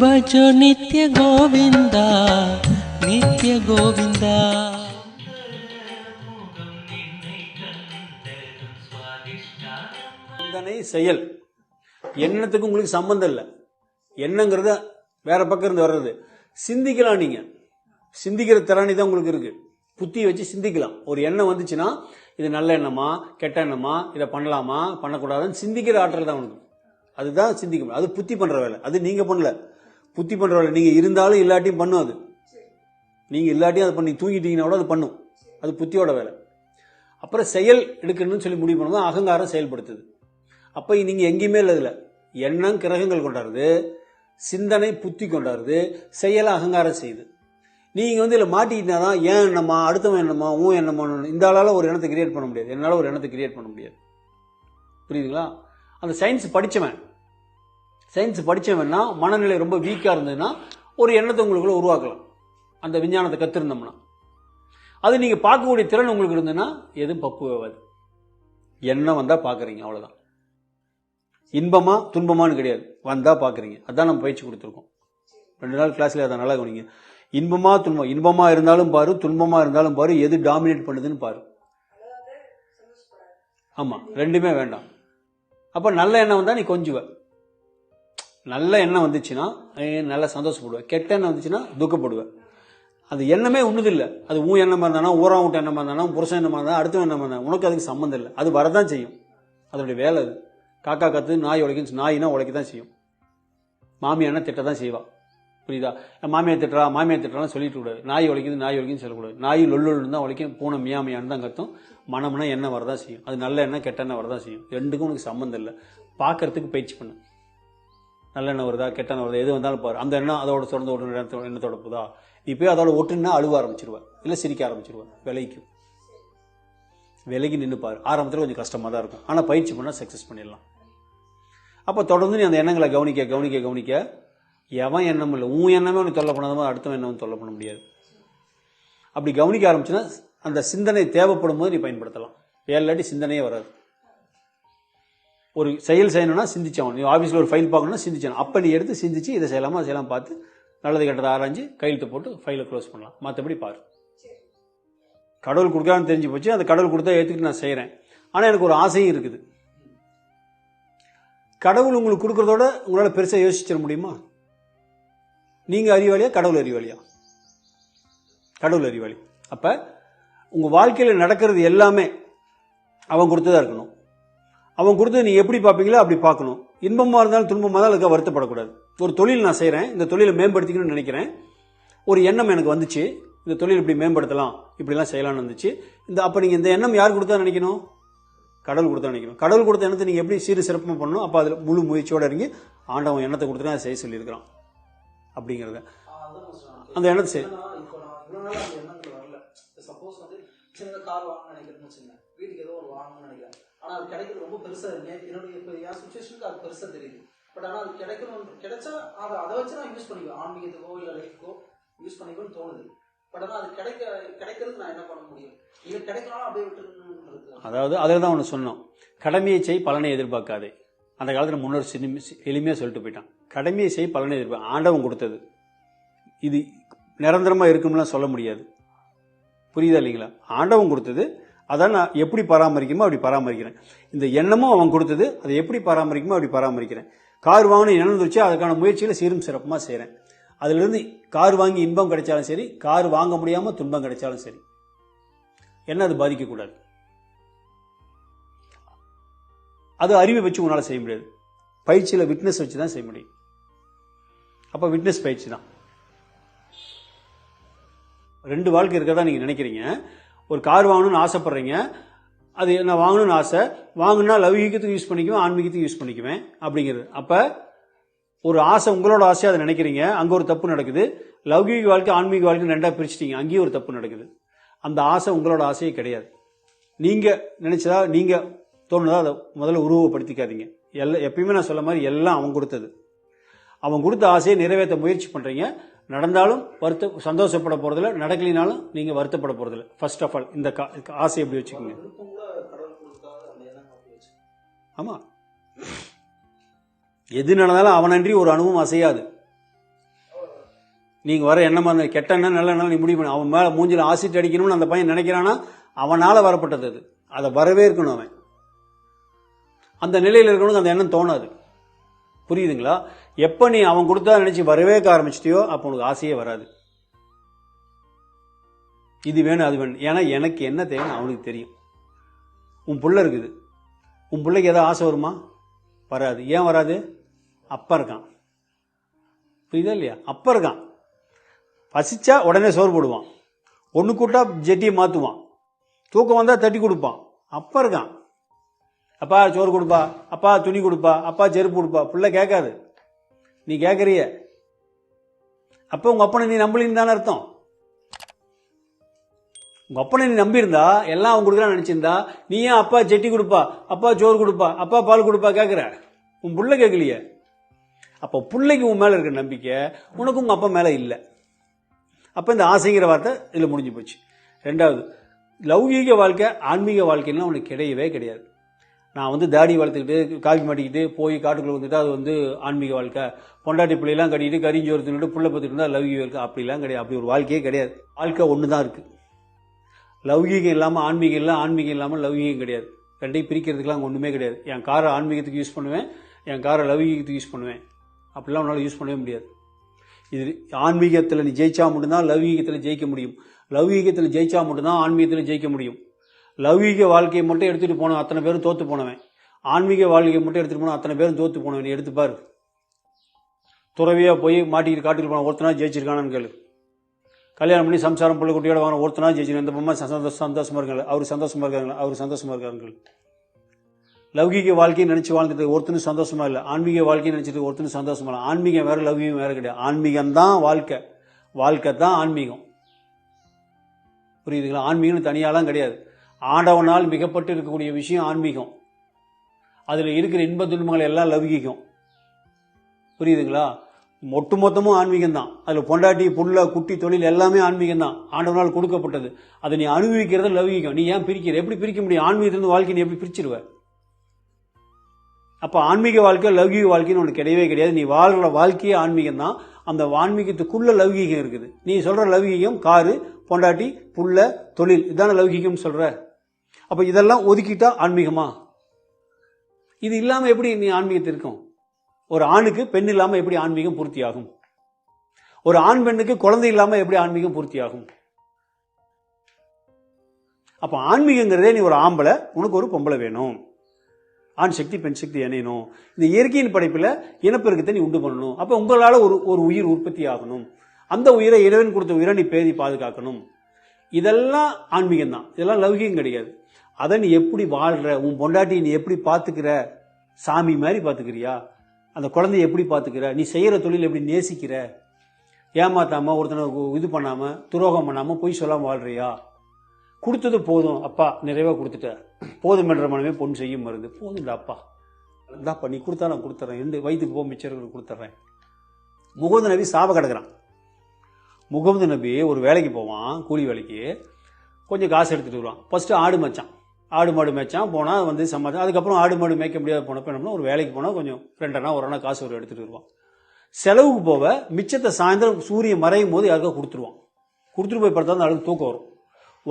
भजो नित्य गोविन्दा नित्य गोविन्दा சிந்தனை செயல். எண்ணத்துக்கு உங்களுக்கு சம்பந்தம் இல்லை. எண்ணங்கிறத வேற பக்கம் இருந்து வர்றது. சிந்திக்கலாம் நீங்க. சிந்திக்கிற திறனி தான் உங்களுக்கு இருக்கு. புத்தியை வச்சு சிந்திக்கலாம். ஒரு எண்ணம் வந்துச்சுன்னா இது நல்ல எண்ணமா கெட்ட எண்ணமா இதை பண்ணலாமா பண்ணக்கூடாதுன்னு சிந்திக்கிற ஆற்றல் தான் உங்களுக்கு அதுதான் சிந்திக்க முடியும். அது புத்தி பண்ற வேலை. அது நீங்க பண்ணல. புத்தி பண்ற வேலை இருந்தாலும் இல்லாட்டியும் பண்ணும் அது. நீங்கள் இல்லாட்டியும் அது பண்ணி தூங்கிட்டீங்கன்னா கூட அது பண்ணும். அது புத்தியோட வேலை. அப்புறம் செயல் எடுக்கணும்னு சொல்லி முடிவு பண்ணும்போது அகங்காரம் செயல்படுத்துது. அப்போ நீங்கள் எங்கேயுமே இல்லை இதில். எண்ணம் கிரகங்கள் கொண்டாடுது. சிந்தனை புத்தி கொண்டாடுது. செயலை அகங்காரம் செய்யுது. நீங்கள் வந்து இதில் மாட்டிக்கிட்டா தான் ஏன் என்னம்மா அடுத்தவன் என்னம்மா உன் என்னம்மா இந்த ஆளால் ஒரு எண்ணத்தை கிரியேட் பண்ண முடியாது. என்னால் ஒரு எண்ணத்தை கிரியேட் பண்ண முடியாது. புரியுதுங்களா? அந்த சயின்ஸ் படித்தவன் சயின்ஸ் படித்தவன்னா மனநிலை ரொம்ப வீக்காக இருந்ததுன்னா ஒரு எண்ணத்தை உங்களுக்குள்ள உருவாக்கலாம். அந்த விஞ்ஞானத்தை கற்றுருந்தோம்னா அது நீங்கள் பார்க்கக்கூடிய திறன் உங்களுக்கு இருந்ததுன்னா எதுவும் பப்பு ஆகாது. எண்ணம் வந்தால் பார்க்குறீங்க அவ்வளோதான் இன்பமா துன்பமான்னு கிடையாது. வந்தால் பார்க்குறீங்க. அதான் நம்ம பயிற்சி கொடுத்துருக்கோம். ரெண்டு நாள் கிளாஸில் அதை நல்லா கவனிங்க. இன்பமா துன்பம் இன்பமாக இருந்தாலும் பாரு துன்பமாக இருந்தாலும் பாரு எது டாமினேட் பண்ணுதுன்னு பாரு. ஆமாம் ரெண்டுமே வேண்டாம். அப்போ நல்ல எண்ணம் வந்தால் நீ கொஞ்சுவ. நல்ல எண்ணம் வந்துச்சுன்னா நல்லா சந்தோஷப்படுவேன். கெட்ட எண்ணம் வந்துச்சுன்னா துக்கப்படுவேன். அது எண்ணமே ஒண்ணுது அது உன் எண்ணமாக இருந்தானா ஊரா விட்ட எண்ணமாக இருந்தானா புருஷன் எண்ணமாக இருந்தா அடுத்த எண்ணமாக இருந்தா உனக்கு அதுக்கு சம்மந்தம் இல்லை. அது வரதான் செய்யும். அதோடைய வேலை அது. காக்கா கற்று நாய் உழைக்கும் நாயினா உழைக்க தான் செய்யும். மாமியானா திட்ட தான் செய்வாள் புரியுதா? மாமியார் திட்டுறா மாமியார் திட்டுறான்னு சொல்லிட்டு கூடாது நாய் உழைக்குது நாய் உழைக்குன்னு சொல்லக்கூடாது நாய் லொல்லுன்னு தான் உழைக்கும் பூனை மியாமியான்னு தான் கத்தும். மனம்னா எண்ணெய் வரதான் செய்யும். அது நல்ல எண்ணெய் கெட்ட எண்ணெய் வரதான் செய்யும். ரெண்டுக்கும் உனக்கு சம்மந்தம் இல்லை. பார்க்கறதுக்கு பயிற்சி பண்ணு. நல்ல எண்ணெய் வருதா கெட்ட வருதா எது வந்தாலும் பாரு. அந்த எண்ணம் அதோட தொடர்ந்து ஒரு எண்ணத்தோட எண்ணத்தோட போதா நீ போய் அதோட ஒட்டுன்னா அழுவ ஆரம்பிச்சிருவேன் இல்லை சிரிக்க ஆரம்பிச்சிருவேன் விலைக்கும் விலைக்கு நின்று பாரு. ஆரம்பத்தில் கொஞ்சம் கஷ்டமாக தான் இருக்கும். ஆனால் பயிற்சி பண்ணால் சக்ஸஸ் பண்ணிடலாம். அப்போ தொடர்ந்து நீ அந்த எண்ணங்களை கவனிக்க கவனிக்க கவனிக்க எவன் எண்ணம் இல்லை. உன் எண்ணமே உனக்கு தொல்லை பண்ணாதமோ அடுத்தவன் எண்ணம் தொல்லை பண்ண முடியாது. அப்படி கவனிக்க ஆரம்பிச்சுன்னா அந்த சிந்தனை தேவைப்படும் போது நீ பயன்படுத்தலாம். இல்லாட்டி சிந்தனையே வராது. ஒரு செயல் செய்யணும்னா சிந்திச்சாகணும் நீ ஆஃபீஸில் ஒரு ஃபைல் பார்க்கணும்னா சிந்திச்சாகணும் அப்போ நீ எடுத்து சிந்திச்சு இதை செய்யலாமா செய்யலாம் பார்த்து நல்லது கெட்டதை ஆராய்ஞ்சு கையெழுத்து போட்டு ஃபைலை க்ளோஸ் பண்ணலாம். மற்றபடி பாரு. கடவுள் கொடுக்கான்னு தெரிஞ்சு போச்சு. அந்த கடவுள் கொடுத்தா ஏற்றுக்கிட்டு நான் செய்கிறேன் ஆனால் எனக்கு ஒரு ஆசையும் இருக்குது. கடவுள் உங்களுக்கு கொடுக்குறதோட உங்களால் பெருசாக யோசிச்சிட முடியுமா? நீங்கள் அறிவாளியா கடவுள் அறிவாளியா? கடவுள் அறிவாளி. அப்போ உங்கள் வாழ்க்கையில் நடக்கிறது எல்லாமே அவன் கொடுத்ததா இருக்கணும். அவன் கொடுத்து நீ எப்படி பார்ப்பீங்களோ அப்படி பார்க்கணும். இன்பமாக இருந்தாலும் துன்பமாக இருந்தாலும் அதுக்காக வருத்தப்படக்கூடாது. ஒரு தொழில் நான் செய்கிறேன் இந்த தொழிலை மேம்படுத்திக்கணும்னு நினைக்கிறேன். ஒரு எண்ணம் எனக்கு வந்துச்சு இந்த தொழில் இப்படி மேம்படுத்தலாம் இப்படிலாம் செய்யலாம்னு வந்துச்சு. இந்த அப்போ நீங்கள் இந்த எண்ணம் யார் கொடுத்தா நினைக்கணும்? கடவுள் கொடுத்தா நினைக்கணும். கடவுள் கொடுத்த எண்ணத்தை நீங்கள் எப்படி சீரு சிறப்பாக பண்ணணும்? அப்போ அதில் முழு முயற்சியோடு இறங்கி ஆண்டவன் எண்ணத்தை கொடுத்துட்டு அதை செய்ய சொல்லியிருக்கிறான். அப்படிங்கிறத. அந்த எண்ணத்தை சரி சப்போஸ் வந்து சின்ன கார் வாங்கணும்னு நினைக்கிறேன்னு வச்சுக்கோங்க. வீட்டுக்கு ஏதோ ஒரு வாங்கணும்னு நினைக்கிறேன். ஆனா அது கிடைக்கிறது ரொம்ப பெருசா இருக்கு என்னுடைய இப்போ என் சுச்சுவேஷனுக்கு அது பெருசா தெரியுது. பட் ஆனா அது கிடைக்கணும் கிடைச்சா அதை அதை வச்சு நான் யூஸ் பண்ணிக்குவேன். ஆன்மீகத்துக்கோ இல்ல லைஃப்க்கோ யூஸ் பண்ணிக்குவேன்னு தோணுது. பட் ஆனா அது கிடைக்க கிடைக்கிறதுக்கு நான் என்ன பண்ண முடியும்? இது கிடைக்கணும் அப்படியே விட்டுருன்னு அதாவது அதில் தான் ஒன்று சொன்னோம். கடமையை செய் பலனை எதிர்பார்க்காதே. அந்த காலத்தில் முன்னோர் சினிமி எளிமையாக சொல்லிட்டு போயிட்டான். கடமையை செய் பலனை எதிர்பார்க்க ஆண்டவன் கொடுத்தது. இது நிரந்தரமாக இருக்கும்லாம் சொல்ல முடியாது. புரியுதா இல்லைங்களா? ஆண்டவன் கொடுத்தது அதை நான் எப்படி பராமரிக்கணுமோ அப்படி பராமரிக்கிறேன். இந்த எண்ணமும் அவன் கொடுத்தது அதை எப்படி பராமரிக்கணுமோ அப்படி பராமரிக்கிறேன். கார் வாங்கணும் எண்ணம் வந்துருச்சு அதுக்கான முயற்சியில் சீரும் சிறப்புமாக செய்கிறேன் அதுலேருந்து கார் வாங்கி இன்பம் கிடைச்சாலும் சரி கார் வாங்க முடியாமல் துன்பம் கிடைச்சாலும் சரி என்ன அது பாதிக்கக்கூடாது. அது அறிவை வச்சு உன்னால் செய்ய முடியாது. பயிற்சியில் விட்னஸ் வச்சு தான் செய்ய முடியும். அப்போ விட்னஸ் பயிற்சி தான். ரெண்டு வாழ்க்கை இருக்கிறதா நீங்கள் நினைக்கிறீங்க. ஒரு கார் வாங்கணும்னு ஆசைப்பட்றீங்க அது நான் வாங்கணும்னு ஆசை வாங்கினா லௌகீகத்துக்கு யூஸ் பண்ணிக்குவேன் ஆன்மீகத்துக்கு யூஸ் பண்ணிக்குவேன் அப்படிங்கிறது. அப்போ ஒரு ஆசை உங்களோட ஆசையாக அதை நினைக்கிறீங்க அங்கே ஒரு தப்பு நடக்குது லௌகீக வாழ்க்கை ஆன்மீக வாழ்க்கை ரெண்டாக பிரிச்சிட்டிங்க அங்கேயும் ஒரு தப்பு நடக்குது. அந்த ஆசை உங்களோட ஆசையே கிடையாது. நீங்கள் நினைச்சதா நீங்கள் தோணுதா அதை முதல்ல உருவப்படுத்திக்காதீங்க எல்லாம் எப்பயுமே நான் சொல்ல மாதிரி எல்லாம் அவன் கொடுத்தது. அவன் கொடுத்த ஆசையை நிறைவேற்ற முயற்சி பண்ணுறீங்க நடந்தாலும் வருத்த சந்தோஷப்பட போறதில்ல. நடக்கலினாலும் நீங்க வருத்தப்பட போறதில்ல. ஃபர்ஸ்ட் ஆஃப் ஆல் இந்த கா- ஆசை எப்படி வச்சுக்கோங்க? ஆமாம் ஆமா. எது நடந்தாலும் அவனன்றி ஒரு அணுவும் அசையாது. நீங்கள் வர எண்ணமாக இருந்தா கெட்ட எண்ணம் நல்ல எண்ணம் நீ முடிவு பண்ண. அவன் மேலே மூஞ்சில் ஆசிட் அடிக்கணும்னு அந்த பையன் நினைக்கிறானா? அவனால் வரப்பட்டது அது. அதை வரவே இருக்கணும் அவன். அந்த நிலையில் இருக்கணும் அந்த எண்ணம் தோணாது. புரியுதுங்களா? எப்போ நீ அவன் கொடுத்தா நினச்சி வரவே ஆரம்பிச்சிட்டியோ அப்போ உனக்கு ஆசையே வராது. இது வேணும் அது வேணும். ஏன்னா எனக்கு என்ன தேவைன்னு அவனுக்கு தெரியும். உன் பிள்ளை இருக்குது. உன் பிள்ளைக்கு ஏதாவது ஆசை வருமா? வராது. ஏன் வராது? அப்பா இருக்கான். புரியுதா இல்லையா? அப்பா இருக்கான். பசிச்சா உடனே சோறு போடுவான். ஒன்று கூட்டா ஜெட்டியை மாற்றுவான் தூக்கம் வந்தால் தட்டி கொடுப்பான். அப்பா இருக்கான். அப்பா சோறு கொடுப்பா அப்பா துணி கொடுப்பா அப்பா செருப்பு கொடுப்பா. புள்ள கேட்காது. நீ கேட்குறிய. அப்போ உங்கள் அப்பனை நீ நம்பலின்னு தானே அர்த்தம். உங்கள் அப்பனை நீ நம்பியிருந்தா எல்லாம் அவன் கொடுக்குறான்னு நினச்சிருந்தா நீ ஏன் அப்பா செட்டி கொடுப்பா அப்பா சோறு கொடுப்பா அப்பா பால் கொடுப்பா கேட்குற? உன் புள்ள கேட்கலையே. அப்போ பிள்ளைக்கு உன் மேலே இருக்கிற நம்பிக்கை உனக்கு உங்கள் அப்பா மேலே இல்லை. அப்போ இந்த ஆசைங்கிற வார்த்தை இதில் முடிஞ்சு போச்சு. ரெண்டாவது லௌகீக வாழ்க்கை ஆன்மீக வாழ்க்கைன்னா உனக்கு கிடையவே கிடையாது. நான் வந்து தாடி வளர்த்துக்கிட்டு காஃபி மாட்டிக்கிட்டு போய் காட்டுக்குள்ளே வந்துட்டு அது வந்து ஆன்மீக வாழ்க்கை. பொண்டாட்டி பிள்ளைலாம் கட்டிக்கிட்டு கரிஞ்சோறு தின்னுட்டு புள்ள பார்த்துட்டு இருந்தால் லௌகீக வாழ்க்கை அப்படிலாம் கிடையாது. அப்படி ஒரு வாழ்க்கையே கிடையாது. வாழ்க்கை ஒன்று தான் இருக்குது லௌகீகம் இல்லாமல் ஆன்மீகம் இல்லை ஆன்மீகம் இல்லாமல் லௌகீகம் கிடையாது. ரெண்டையும் பிரிக்கிறதுக்குலாம் ஒன்றுமே கிடையாது. என் காரை ஆன்மீகத்துக்கு யூஸ் பண்ணுவேன் என் காரை லௌகீகத்துக்கு யூஸ் பண்ணுவேன். அப்படிலாம் உன்னால் யூஸ் பண்ணவே முடியாது. இது ஆன்மீகத்தில் நீ ஜெயிச்சா மட்டும்தான் லௌகீகத்தில் ஜெயிக்க முடியும். லௌகீகத்தில் ஜெயிச்சா மட்டும்தான் ஆன்மீகத்தில் ஜெயிக்க முடியும். லௌகீக வாழ்க்கையை மட்டும் எடுத்துகிட்டு போனவன் அத்தனை பேரும் தோற்று போனவன். ஆன்மீக வாழ்க்கையை மட்டும் எடுத்துகிட்டு போன அத்தனை பேரும் தோற்று போனவன். எடுத்துப்பார் துறவியாக போய் மாட்டிக்கிட்டு காட்டுக்கு போன ஒருத்தனா ஜெயிச்சிருக்கானான்னு கேளு. கல்யாணம் பண்ணி சம்சாரம் பிள்ளை குட்டியோட வாங்க ஒருத்தனா ஜெயிச்சிருக்கேன். இந்த பொம்மை சந்தோஷம் சந்தோஷமாக இருக்காங்க அவர் சந்தோஷமாக இருக்காங்க அவர் சந்தோஷமாக இருக்காங்க லௌகீக வாழ்க்கையை நினச்சி வாழ்ந்துட்டு ஒருத்தனும் சந்தோஷமாக இல்லை. ஆன்மீக வாழ்க்கையை நினச்சிட்டு ஒருத்தனும் சந்தோஷமா இல்லை. ஆன்மீகம் வேறு லௌகீகம் வேறு கிடையாது. ஆன்மீகம் தான் வாழ்க்கை. வாழ்க்கை தான் ஆன்மீகம். புரியுதுங்களா? ஆன்மீகம்னு தனியாலாம் கிடையாது. ஆண்டவனால் மிகப்பட்டு இருக்கக்கூடிய விஷயம் ஆன்மீகம். அதில் இருக்கிற இன்ப துன்பங்கள் எல்லாம் லௌகீகம். புரியுதுங்களா? ஒட்டு மொத்தமும் ஆன்மீகம் தான். அதில் பொண்டாட்டி புள்ள குட்டி தொழில் எல்லாமே ஆன்மீகம் தான். ஆண்டவனால் கொடுக்கப்பட்டது. அதை நீ அனுபவிக்கிறது லௌகீகம். நீ ஏன் பிரிக்கிற? எப்படி பிரிக்க முடியும்? ஆன்மீகத்திலிருந்து வாழ்க்கை நீ எப்படி பிரிச்சிருவ? அப்போ ஆன்மீக வாழ்க்கை லௌகிக வாழ்க்கைன்னு ஒன்று கிடையவே கிடையாது. நீ வாழ்கிற வாழ்க்கையே ஆன்மீகம் தான். அந்த ஆன்மீகத்துக்குள்ள லௌகீகம் இருக்குது. நீ சொல்கிற லௌகீகம் காரு பொண்டாட்டி புள்ள தொழில். இதான லௌகீகம்னு சொல்கிற அப்போ இதெல்லாம் ஒதுக்கிட்டா ஆன்மீகமா? இது இல்லாமல் எப்படி நீ ஆன்மீகத்தை இருக்கும்? ஒரு ஆணுக்கு பெண் இல்லாமல் எப்படி ஆன்மீகம் பூர்த்தியாகும்? ஒரு ஆண் பெண்ணுக்கு குழந்தை இல்லாமல் எப்படி ஆன்மீகம் பூர்த்தியாகும்? அப்போ ஆன்மீகங்கிறதே நீ ஒரு ஆம்பளை உனக்கு ஒரு பொம்பளை வேணும். ஆண் சக்தி பெண் சக்தி இணையணும். இந்த இயற்கையின் படைப்பில் இனப்பெருக்கத்தை நீ உண்டு பண்ணணும். அப்போ உங்களால் ஒரு ஒரு உயிர் உற்பத்தி ஆகணும். அந்த உயிரை இறைவன் கொடுத்த உயிரை நீ பேதி பாதுகாக்கணும். இதெல்லாம் ஆன்மீகம் தான் இதெல்லாம் லௌகியம் கிடையாது. அதை நீ எப்படி வாழ்கிற உன் பொண்டாட்டி நீ எப்படி பார்த்துக்கிற? சாமி மாதிரி பார்த்துக்கிறியா? அந்த குழந்தைய எப்படி பார்த்துக்கிற? நீ செய்கிற தொழில் எப்படி நேசிக்கிற? ஏமாத்தாமல் ஒருத்தனை இது பண்ணாமல் துரோகம் பண்ணாமல் பொய் சொல்லாமல் வாழ்கிறியா கொடுத்தது போதும். அப்பா நிறைவாக கொடுத்துட்ட. போதும் என்ற மனமே பொன் செய்யும் மருந்து. போதும்டா அப்பா. இந்தாப்பா நீ கொடுத்தா நான் கொடுத்துட்றேன் ரெண்டு வயிற்றுக்கு போ மிச்சருக்கு கொடுத்துட்றேன் முகமது நபி சாப கிடக்குறான். முகமது நபி ஒரு வேலைக்கு போவான் கூலி வேலைக்கு. கொஞ்சம் காசு எடுத்துகிட்டு வருவான். ஃபஸ்ட்டு ஆடு மச்சான். ஆடு மாடு மேய்ச்சான் போனால் வந்து சம்பாதிச்சான் அதுக்கப்புறம் ஆடு மாடு மேய்க்க முடியாத போனப்போ என்ன ஒரு வேலைக்கு போனால் கொஞ்சம் ரெண்டனா ஒரு அண்ணா காசு ஒரு எடுத்துகிட்டு வருவான். செலவுக்கு போக மிச்சத்தை சாயந்தரம் சூரியன் மறையும் போது யாருக்கா கொடுத்துருவான். கொடுத்துட்டு போய் படுத்தா அந்த அளவுக்கு தூக்கம் வரும்.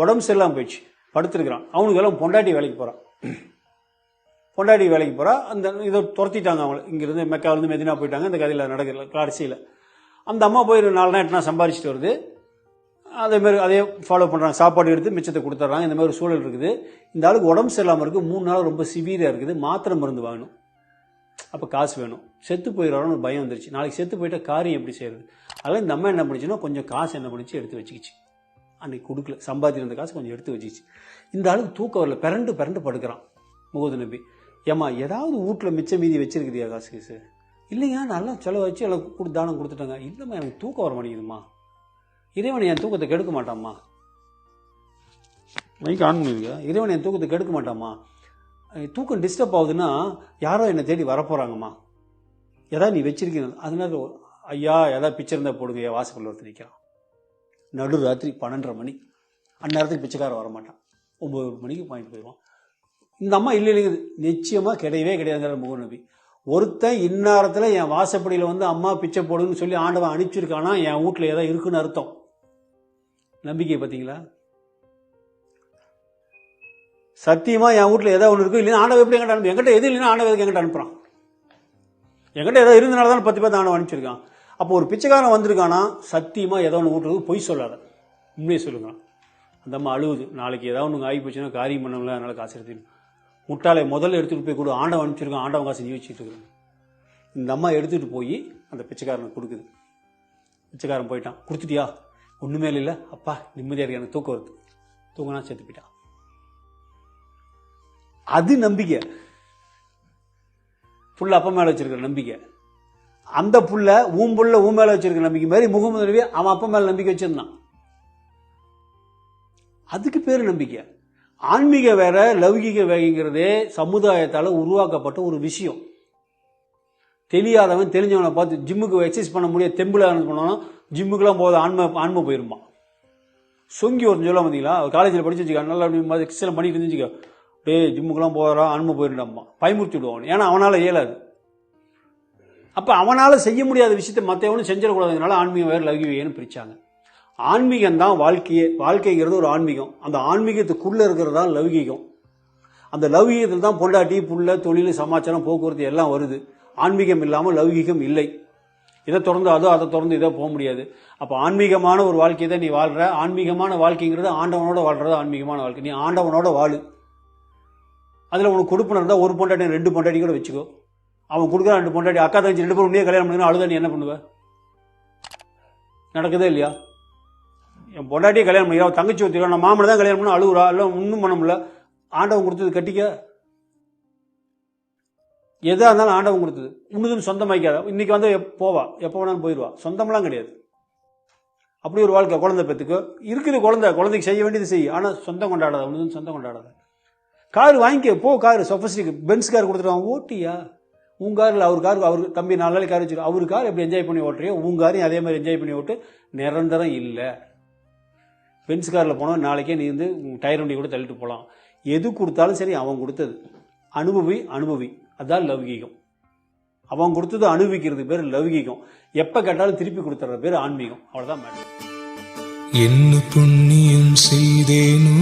உடம்பு சரியில்லாமல் போயிடுச்சு. படுத்துருக்கிறான். அவனுக்கு எல்லாம் பொண்டாட்டி வேலைக்கு போகிறான் பொண்டாட்டி வேலைக்கு போகிறா அந்த இதை துரத்திட்டாங்க அவங்கள. இங்கேருந்து மெக்காவிலேருந்து மெதினா போயிட்டாங்க. இந்த கதையில் நடக்கிற கடைசியில். அந்த அம்மா போய் நாலு நாள் எட்டுனா சம்பாரிச்சிட்டு வருது. அதே மாதிரி அதே ஃபாலோ பண்ணுறாங்க சாப்பாடு எடுத்து மிச்சத்தை கொடுத்துட்றாங்க. இந்த மாதிரி ஒரு சூழல் இருக்குது. இந்த ஆளுக்கு உடம்பு சரியில்லாமல் இருக்குது மூணு நாள் ரொம்ப சிவியராக இருக்குது. மாத்திரை மருந்து வாங்கணும். அப்போ காசு வேணும். செத்து போயிடறான்னு ஒரு பயம் வந்துருச்சு. நாளைக்கு செத்து போயிட்டா காரியம் எப்படி செய்யறது? அதெல்லாம் இந்த அம்மா என்ன பண்ணுச்சுன்னா கொஞ்சம் காசு என்ன பண்ணிச்சு எடுத்து வச்சுக்கிச்சு. அன்னைக்கு கொடுக்கல. சம்பாதிச்சிருந்த காசு கொஞ்சம் எடுத்து வச்சுச்சு இந்த ஆளுக்கு தூக்கம் வரல. பிறண்டு பிறண்டு படுக்கிறான். முகது நபி. ஏம்மா ஏதாவது வீட்டில் மிச்ச மீதி வச்சிருக்கிறியா காசு கீசு? இல்லைங்க நல்லா செலவு வச்சு எல்லாம் கொடு தானம் கொடுத்துட்டாங்க. இல்லைம்மா எனக்கு தூக்கம் வர மாட்டேங்குதும்மா. இறைவன் என் தூக்கத்தை கெடுக்க மாட்டாம்மா மைக் ஆன் பண்ணிருக்க இறைவன் என் தூக்கத்தை கெடுக்க மாட்டாம்மா தூக்கம் டிஸ்டர்ப் ஆகுதுன்னா யாரோ என்னை தேடி வரப்போகிறாங்கம்மா எதா நீ வச்சிருக்கீங்க அதனால ஐயா ஏதாவது பிச்சை இருந்தால் போடுங்க. என் வாசப்பள்ள ஒருத்தர் நிற்கிறான் நடு ராத்திரி பன்னெண்டரை மணி. அந்நேரத்துக்கு பிச்சைக்காரன் வர மாட்டான் ஒம்பது மணிக்கு வாங்கிட்டு போயிடுவான். இந்த அம்மா இல்லை இல்லைங்க. நிச்சயமாக கிடையவே கிடையாதுங்கிற முக நபி ஒருத்தன் இந்நேரத்தில் என் வாசப்படியில் வந்து அம்மா பிச்சை போடுன்னு சொல்லி ஆண்டவன் அனுப்பிச்சிருக்கானா? என் வீட்டில் ஏதோ இருக்குன்னு அர்த்தம். நம்பிக்கை பார்த்தீங்களா? சத்தியமா என் வீட்டில் ஏதோ ஒன்று இருக்கு இல்லைன்னா ஆண்டவன் எப்படி எங்கிட்ட அனுப்பி எங்கிட்ட எது இல்லைன்னா ஆண்டவன் எதுக்கு எங்கிட்ட அனுப்புறான்? எங்கிட்ட ஏதோ இருந்தனால தான் பத்து பேர் ஆண்டவன் அனுப்பிச்சிருக்கான். அப்போ ஒரு பிச்சைக்காரன் வந்திருக்கானா? சத்தியமாக ஏதோ ஒன்று வீட்டுறது பொய் சொல்லாத. உண்மையை சொல்லுங்க. அந்த அம்மா அழுவுது. நாளைக்கு ஏதாவது ஒன்று ஆகி போச்சுன்னா காரியம் பண்ணல அதனால் காசு எடுத்துக்கணும். முட்டாளை முதல்ல எடுத்துகிட்டு போய் கொடு. ஆண்டவன் அனுப்பிச்சிருக்கான். ஆண்டவன் காசு நீ வச்சுட்டு இருக்கிறேன் இந்த அம்மா எடுத்துகிட்டு போய் அந்த பிச்சைக்காரனுக்கு கொடுக்குது. பிச்சைக்காரன் போயிட்டான். கொடுத்துட்டியா? ஒன்றுமே இல்லை அப்பா நிம்மதியாக இருக்கு. எனக்கு தூக்கம் வருது. தூங்கினா செத்து போயிட்டான் அது நம்பிக்கை. புள்ள அப்பா மேலே வச்சிருக்கிற நம்பிக்கை. அந்த புள்ள ஊன் புள்ள ஊன் மேலே வச்சிருக்கிற நம்பிக்கை மாதிரி முகமது நபி அவன் அப்பா மேலே நம்பிக்கை வச்சிருந்தான். அதுக்கு பேர் நம்பிக்கை. ஆன்மீக வேற லௌகிக வேகைங்கிறதே சமுதாயத்தால் உருவாக்கப்பட்ட ஒரு விஷயம். தெரியாதவன் தெரிஞ்சவனை பார்த்து ஜிம்முக்கு எக்ஸசைஸ் பண்ண முடியாது தெம்புல பண்ணணும் ஜிம்முக்குலாம் போகாத ஆன்மை ஆன்மை போயிருமா? சொங்கி ஒரு சொல்ல வந்தீங்களா காலேஜில் படிச்சு வச்சுக்க நல்லா சில பண்ணிட்டு இருந்துச்சுக்க. டே ஜிம்முக்குலாம் போகிறான் ஆன்மை போயிருந்தாம்மா பயமுறுத்தி விடுவான். ஏன்னா அவனால் இயலாது. அப்போ அவனால் செய்ய முடியாத விஷயத்தை மற்றவனும் செஞ்சிடக்கூடாதுனால ஆன்மீகம் வேறு லௌகிகம்னு பிரித்தாங்க ஆன்மீகம் தான் வாழ்க்கையே வாழ்க்கைங்கிறது ஒரு ஆன்மீகம். அந்த ஆன்மீகத்துக்குள்ளே இருக்கிறது தான் லௌகீகம். அந்த லௌகீகத்தில் தான் பொண்டாட்டி புள்ள தொழில் சமாச்சாரம் போக்குவரத்து எல்லாம் வருது. ஆன்மீகம் இல்லாமல் லௌகீகம் இல்லை. இதை தொடர்ந்து அதோ அதை திறந்து இதை போக முடியாது. அப்போ ஆன்மீகமான ஒரு வாழ்க்கையை தான் நீ வாழ்கிற ஆன்மீகமான வாழ்க்கைங்கிறது ஆண்டவனோட வாழ்றது ஆன்மீகமான வாழ்க்கை. நீ ஆண்டவனோட வாழு. அதில் உனக்கு கொடுப்பன இருந்தால் ஒரு பொண்டாட்டி ரெண்டு பொண்டாட்டி கூட வச்சுக்கோ. அவன் கொடுக்குறான் ரெண்டு பொண்டாட்டி அக்கா தங்கச்சி ரெண்டு பேரும் கல்யாணம் பண்ணி அழுதா நீ என்ன பண்ணுவ? நடக்குதே இல்லையா? என் பொண்டாட்டியே கல்யாணம் பண்ணிக்கிறா தங்கச்சி ஒத்துக்கிறா நான் மாமனை தான் கல்யாணம் பண்ண அழுகுறா இல்லை ஒன்றும் பண்ண முடியல. ஆண்டவன் கொடுத்தது கட்டிக்க. எதாக இருந்தாலும் ஆண்டவன் கொடுத்தது உன்னதுன்னு சொந்தமாக்காத இன்றைக்கி வந்து போவா. எப்போ வேணாலும் போயிடுவா சொந்தம்லாம் கிடையாது. அப்படி ஒரு வாழ்க்கை குழந்தை பெற்றுக்கு. இருக்குது குழந்தை. குழந்தைக்கு செய்ய வேண்டியது செய்யும் ஆனால் சொந்தம் கொண்டாடாத. உன்னதுன்னு சொந்தம் கொண்டாடாத. கார் வாங்கிக்க. போ கார். சொஃபஸ்டிக் பென்ஸ் கார் கொடுத்துருவான் ஓட்டியா? உன் காரில் அவர் கார் அவர் தம்பி நாலு நாளைக்கு கார் வச்சுருவோம் அவர் கார் எப்படி என்ஜாய் பண்ணி ஓட்டுறியோ உன் காரையும் அதே மாதிரி என்ஜாய் பண்ணி ஓட்டு. நிரந்தரம் இல்லை. பென்ஸ் காரில் போனால் நாளைக்கே நீ வந்து டயர் வண்டி கூட தள்ளிட்டு போகலாம் எது கொடுத்தாலும் சரி அவன் கொடுத்தது. அனுபவி அனுபவி. அதுதான் லௌகீகம். அவன் கொடுத்தது அனுபவிக்கிறது பேர் லௌகீகம். எப்ப கேட்டாலும் திருப்பி கொடுத்துற பேர் ஆன்மீகம். அவ்வளவுதான் மேடம் என்ன புண்ணியம் செய்தேனோ